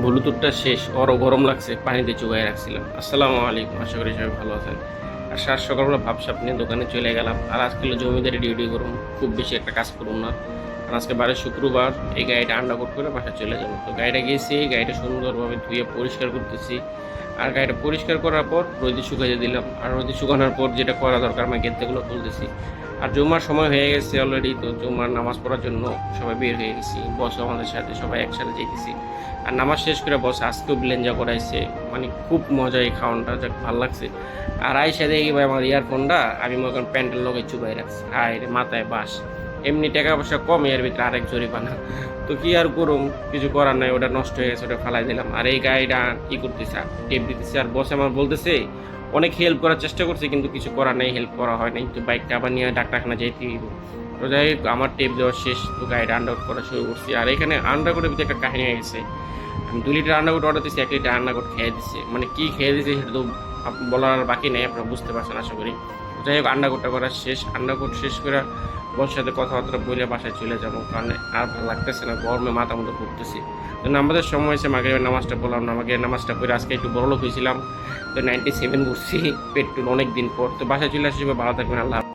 ব্লুটুথটা শেষ অরও গরম লাগছে, পানিতে চুগাই রাখছিলাম। আসসালামু আলাইকুম, আশা করি সবাই ভালো আছেন। আর সাত সকালবেলা ভাবসাপ নিয়ে দোকানে চলে গেলাম, আর আজকে জমিদারি ডিউটি করুন, খুব বেশি একটা কাজ করুন না। আর আজকে বারে শুক্রবার, এই গাড়িটা আন্ডা কোট করে বাসায় চলে যাব। তো গাড়িটা গেছি, গাড়িটা সুন্দরভাবে ধুয়ে পরিষ্কার করতেছি। আর গাড়িটা পরিষ্কার করার পর রোদে শুকাইতে দিলাম। আর রোদে শুকানোর পর যেটা করা দরকার, আমি গেতেগুলো তুলতেছি। আর জুমার সময় হয়ে গেছে অলরেডি তো জুমার নামাজ পড়ার জন্য সবাই বের হয়ে গেছি। বস আমাদের সাথে, সবাই একসাথে যেতেছি। আর নামাজ শেষ করে বস আজকেও ব্লেঞ্জা করাইছে। মানে খুব মজা এই খাওয়ানটা, যাক ভালো লাগছে। আর আইসা দেখি ভাই, আমার ইয়ারফোনটা আমি মনে করেন প্যান্টের লগে চুপাই রাখছি। হায় রে, মাথায় বাস এমনি টাকা পয়সা কম এর ভিতরে আরেক জরিমানা। তো কি আর করুম? কিছু করার নাই, ওটা নষ্ট হয়ে গেছে, ওটা ফালাই দিলাম। আর এই গাড়িটা কি করতেছে? টেপ দিতেছে, আর বসে আমার বলতেছে, অনেক হেল্প করার চেষ্টা করছে, কিন্তু কিছু করার নেই হেল্প করা হয় নাই। তো বাইকটা আবার নিয়ে ডাক্তারখানা যেতে তো যাই হোক, আমার টেপ দেওয়া শেষ, তো গাড়িটা আন্ডাউট করা শুরু করছি। আর এখানে আন্ডারকোটের ভিতরে একটা কাহিনী হয়ে গেছে। আমি দু লিটার আন্ডারকোট অর্ডার দিচ্ছি এক লিটার আন্ডারকোট খেয়ে দিচ্ছে মানে কী খেয়ে দিচ্ছে সেটা তো বলার বাকি নেই, আপনারা বুঝতে পারছেন, আশা করি। যাই হোক আন্ডারকোটটা করা শেষ। আন্ডারকোট শেষ করে বর সাথে কথাবার্তা বলে বাসায় চলে যাব, কারণ আর ভালো লাগতেছে না, গরমে মাথা মতো ঘুরতেছি। তো আমাদের সময় হয়েছে মাকে নামাজটা বললাম না আমাকে নামাজটা পড়ে আজকে একটু বড়লোক হয়েছিলাম। তো নাইনটি সেভেন ঘুরছি পেট্রোল অনেক দিন পর। তো বাসায় চলে আসবে ভালো থাকবেন, আল্লাহ।